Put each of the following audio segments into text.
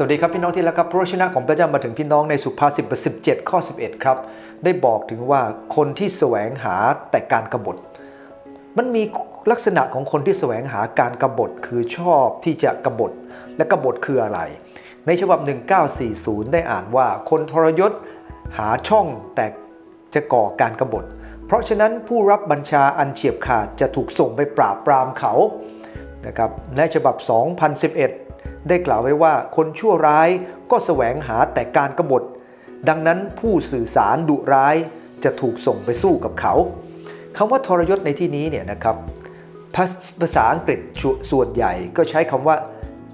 สวัสดีครับพี่น้องที่รักครับพระวจนะของพระเจ้ามาถึงพี่น้องในสุภาษิตบท17ข้อ 11 ครับ ได้บอกถึงว่าคนที่แสวงหาแต่การกบฏ มันมีลักษณะของคนที่แสวงหาการกบฏคือชอบที่จะกบฏและกบฏคืออะไร ในฉบับ 1940 ได้อ่านว่าคนทรยศหาช่องแต่จะก่อการกบฏ เพราะฉะนั้นผู้รับบัญชาอันเฉียบขาดจะถูกส่งไปปราบปรามเขานะครับในฉบับ 2011 ได้กล่าวไว้ว่าคนชั่วร้ายก็แสวงหาแต่การกบฏ ดังนั้นผู้สื่อสารดุร้ายจะถูกส่งไปสู้กับเขาคำว่าทรยศในที่นี้เนี่ยนะครับภาภาษาอังกฤษส่วนใหญ่ก็ใช้คำว่า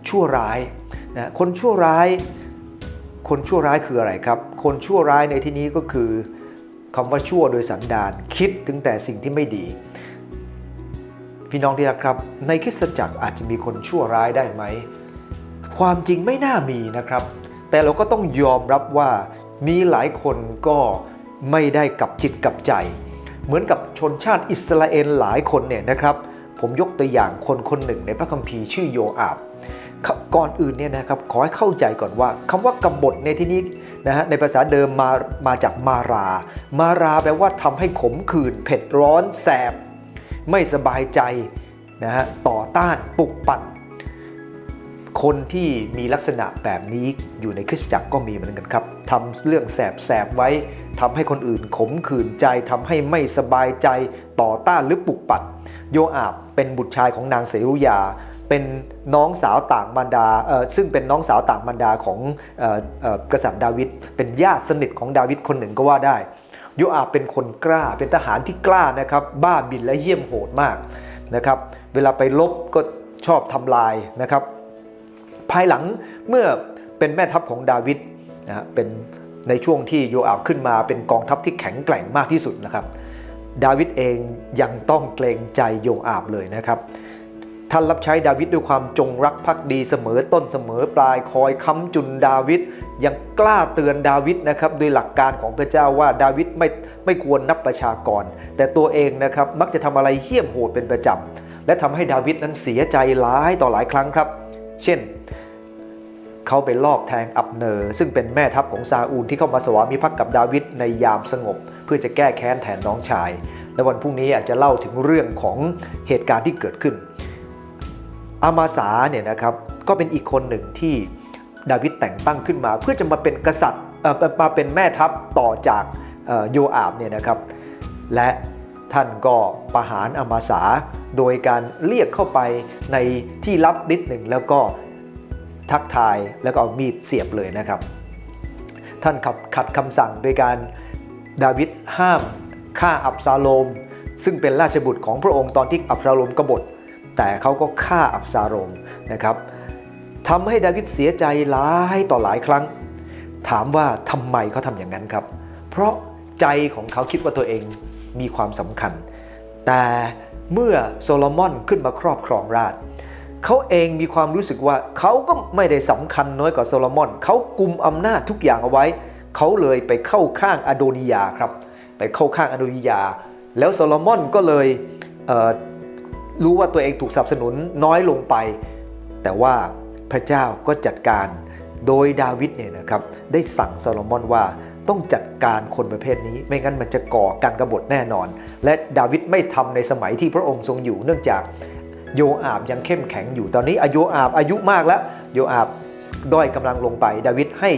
ชั่วร้ายนะคนชั่วร้าย คนชั่วร้ายคืออะไรครับ คนชั่วร้ายในที่นี้ก็คือคำว่าชั่วโดยสันดานคิดถึงแต่สิ่งที่ไม่ดี พี่น้องที่รักครับ ในคริสตจักรอาจจะมีคนชั่วร้ายได้ไหม ความจริงไม่น่ามีนะครับ แต่เราก็ต้องยอมรับว่ามีหลายคนก็ไม่ได้กับจิตกับใจ เหมือนกับชนชาติอิสราเอลหลายคนเนี่ยนะครับ ผมยกตัวอย่างคนคนหนึ่งในพระคัมภีร์ชื่อโยอาบก่อนอื่นเนี่ยนะครับขอให้เข้าใจก่อนว่าคำว่ากบฏในที่นี้นะฮะในภาษาเดิมมามาจากมารา มาราแปลว่าทำให้ขมขื่นเผ็ดร้อนแสบ ไม่สบายใจนะฮะต่อต้านปลุกปั่น คนที่มีลักษณะแบบนี้อยู่ในคริสตจักรก็มีเหมือนกันครับทำเรื่องแสบแสบไว้ทำให้คนอื่นขมขื่นใจทำให้ไม่สบายใจต่อต้านหรือปลุกปั่นโยอาบเป็นบุตรชายของนางเสรุยา เป็นน้องสาวต่างมารดาซึ่งเป็นน้องสาวต่างมารดาของกษัตริย์ดาวิดเป็นญาติสนิทของดาวิดคนหนึ่งก็ว่าได้โยอาบเป็นคนกล้าเป็นทหารที่กล้านะครับบ้าบินและเยี่ยมโหดมากนะครับเวลาไปลบก็ชอบทำลายนะครับ ภายหลังเมื่อเป็นแม่ทัพของดาวิดนะเป็นในช่วงที่โยอาบขึ้นมาเป็นกองทัพที่แข็งแกร่งมากที่สุดนะครับ ดาวิดเองยังต้องเกรงใจโยอาบเลยนะครับท่านรับใช้ดาวิดด้วยความจงรักภักดีเสมอต้นเสมอปลายคอยค้ำจุนดาวิดยังกล้าเตือนดาวิดนะครับโดยหลักการของพระเจ้าว่าดาวิดไม่ไม่ควรนับประชากร แต่ตัวเองนะครับมักจะทำอะไรเหี้ยมโหดเป็นประจำและทำให้ดาวิดนั้นเสียใจหลายต่อหลายครั้งครับ เช่น เขาไปลอบแทงอับเนอร์ซึ่งเป็นแม่ทัพของซาอูลที่เข้ามาสวามิภักดิ์กับดาวิดในยามสงบ เพื่อจะแก้แค้นแทนน้องชาย และวันพรุ่งนี้อาจจะเล่าถึงเรื่องของเหตุการณ์ที่เกิดขึ้น อามาสาเนี่ยนะครับก็เป็นอีกคนหนึ่งที่ดาวิดแต่งตั้งขึ้นมา เพื่อจะมาเป็นกษัตริย์มาเป็นแม่ทัพต่อจากโยอาบเนี่ยนะครับ และ ท่านก็ประหารอามาสา โดยการเรียกเข้าไปในที่ลับนิดหนึ่งแล้วก็ทักทายแล้วก็เอามีดเสียบเลยนะครับ ท่านขับขัดคำสั่งโดยการดาวิดห้ามฆ่าอับซาโลม ซึ่งเป็นราชบุตรของพระองค์ตอนที่อับซาโลมกบฏ แต่เขาก็ฆ่าอับซาโลมนะครับทำให้ดาวิดเสียใจหลายต่อหลายครั้ง ถามว่าทำไมเขาทำอย่างนั้นครับ เพราะใจของเขาคิดว่าตัวเอง มีความสำคัญ แต่เมื่อโซโลมอนขึ้นมาครอบครองราชเขาเองมีความรู้สึกว่าเขาก็ไม่ได้สำคัญน้อยกว่าโซโลมอนเขากุมอำนาจทุกอย่างเอาไว้ เขาเลยไปเข้าข้างอโดนิยาครับ ไปเข้าข้างอโดนิยา แล้วโซโลมอนก็เลยเรู้ว่าตัวเองถูกสนับสนุนน้อยลงไป แต่ว่าพระเจ้าก็จัดการโดยดาวิดเนี่ยนะครับ ได้สั่งโซโลมอนว่า ต้องจัดการคนประเภทนี้ ไม่งั้นมันจะก่อการกรบฏแน่นอน และดาวิดไม่ทำในสมัยที่พระองค์ทรงอยู่ เนื่องจากโยอาบยังเข้มแข็งอยู่ตอนนี้อายุอาบอายุมากแล้ว โยอาบด้อยกำลังลงไป ดาวิดให้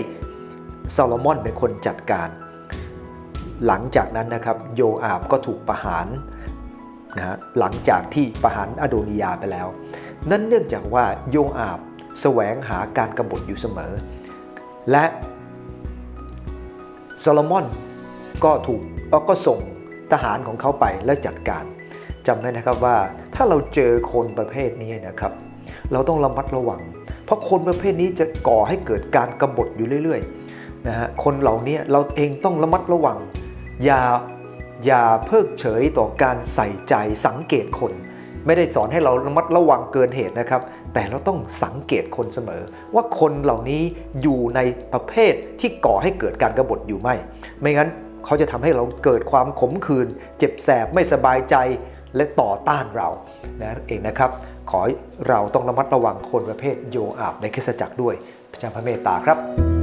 ซาโลมอนเป็นคนจัดการ หลังจากนั้นนะครับโยอาบก็ถูกประหารนะฮะหลังจากที่ประหารอโดนิยาไปแล้ว นั่นเนื่องจากว่าโยอาบแสวงหาการกบฏอยู่เสมอ และ ซาโลมอนก็ถูกก็ส่งทหารของเขาไปและจัดการจำไว้นะครับว่าถ้าเราเจอคนประเภทนี้นะครับ เราต้องระมัดระวัง เพราะคนประเภทนี้จะก่อให้เกิดการกบฏอยู่เรื่อยๆนะฮะคนเหล่านี้เราเองต้องระมัดระวัง อย่าอย่าเพิกเฉยต่อการใส่ใจสังเกตคน ไม่ได้สอนให้เราระมัดระวังเกินเหตุนะครับ แต่เราต้องสังเกตคนเสมอ ว่าคนเหล่านี้อยู่ในประเภทที่ก่อให้เกิดการกบฏอยู่ไหม ไม่งั้นเขาจะทำให้เราเกิดความขมขื่นเจ็บแสบไม่สบายใจและต่อต้านเรานะเองนะครับ ขอเราต้องระมัดระวังคนประเภทโยอาบในคริสตจักรด้วย พระเจ้าพระเมตตาครับ